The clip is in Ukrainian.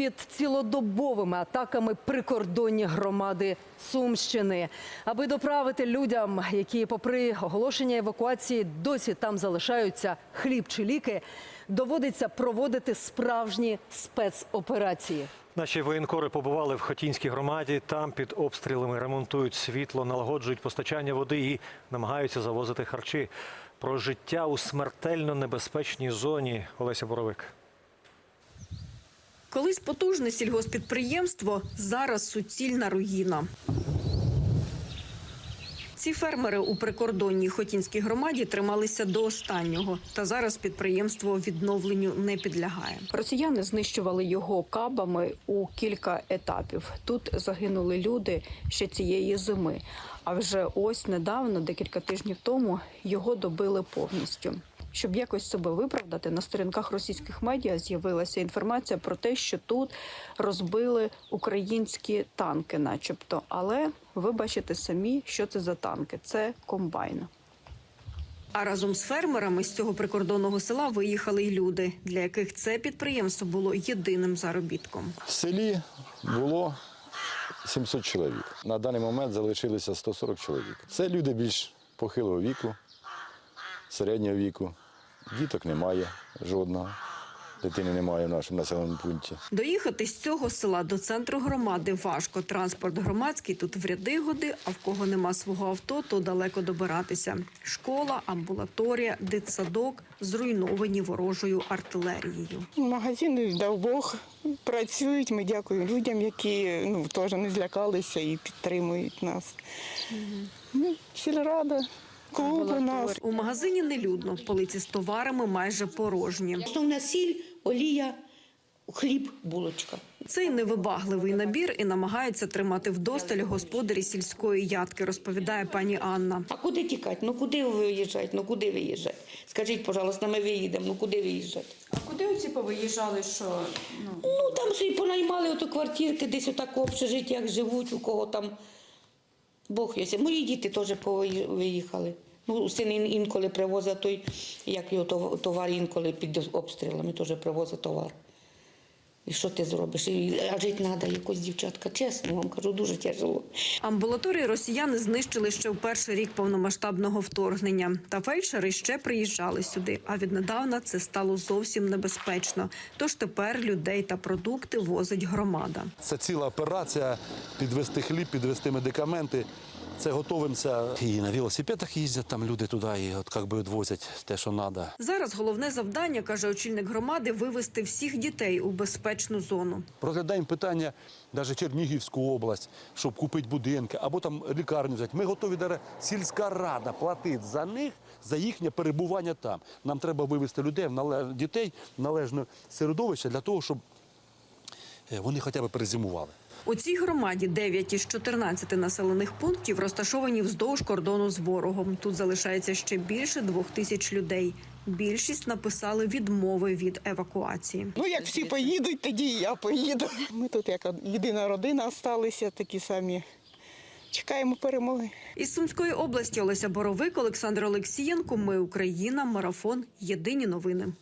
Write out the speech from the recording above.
під цілодобовими атаками прикордонні громади Сумщини, аби доправити людям, які, попри оголошення евакуації, досі там залишаються хліб чи ліки, доводиться проводити справжні спецоперації. Наші воєнкори побували в Хотінській громаді. Там під обстрілами ремонтують світло, налагоджують постачання води і намагаються завозити харчі. Про життя у смертельно небезпечній зоні Олеся Боровик. Колись потужне сільгоспідприємство, зараз суцільна руїна. Ці фермери у прикордонній Хотінській громаді трималися до останнього, та зараз підприємство відновленню не підлягає. Росіяни знищували його кабами у кілька етапів. Тут загинули люди ще цієї зими. А вже ось недавно, декілька тижнів тому, його добили повністю. Щоб якось себе виправдати, на сторінках російських медіа з'явилася інформація про те, що тут розбили українські танки, начебто. Але ви бачите самі, що це за танки. Це комбайн. А разом з фермерами з цього прикордонного села виїхали й люди, для яких це підприємство було єдиним заробітком. В селі було 700 чоловік. На даний момент залишилося 140 чоловік. Це люди більш похилого віку, середнього віку. Діток немає жодного. Дитини немає в нашому населеному пункті. Доїхати з цього села до центру громади важко. Транспорт громадський тут в ряди годи, а в кого нема свого авто, то далеко добиратися. Школа, амбулаторія, дитсадок зруйновані ворожою артилерією. Магазини, дав Бог, працюють. Ми дякуємо людям, які ну, теж не злякалися і підтримують нас. Ну, Сільрада, клуб у нас. У магазині нелюдно, полиці з товарами майже порожні. Основна сіль, олія, хліб, булочка. Цей невибагливий набір і намагаються тримати вдосталь господарі сільської ядки, розповідає пані Анна. А куди тікати? Ну куди виїжджати? Ну куди виїжджати? Скажіть, пожалуйста, ми виїдемо, ну куди виїжджати? А куди оці повиїжджали? Що ну Ну там собі понаймали ото квартирки, десь отак в общежиттях живуть, у кого там Бог є. Мої діти теж виїхали. Ну, син інколи привозить той, як його товар інколи під обстрілами теж привозить товар. І що ти зробиш? І, а жити треба якось, дівчатка, чесно вам кажу, дуже тяжело. Амбулаторії росіяни знищили ще в перший рік повномасштабного вторгнення. Та фельдшери ще приїжджали сюди. А віднедавна це стало зовсім небезпечно. Тож тепер людей та продукти возить громада. Це ціла операція підвести хліб, підвести медикаменти. Це готовимося. І на велосипедах їздять там люди туди, і от як би відвозять те, що треба. Зараз головне завдання, каже очільник громади, вивести всіх дітей у безпечну зону. Розглядаємо питання навіть Чернігівську область, щоб купити будинки або там лікарню взяти. Ми готові даже сільська рада платить за них за їхнє перебування там. Нам треба вивести людей в дітей в належне середовище для того, щоб е, вони хоча б перезимували. У цій громаді 9 із 14 населених пунктів розташовані вздовж кордону з ворогом. Тут залишається ще більше двох тисяч людей. Більшість написали відмови від евакуації. Ну, як всі поїдуть, тоді і я поїду. Ми тут як єдина родина залишилися, такі самі. Чекаємо перемоги. Із Сумської області Олеся Боровик, Олександр Олексієнко. Ми Україна. Марафон. Єдині новини.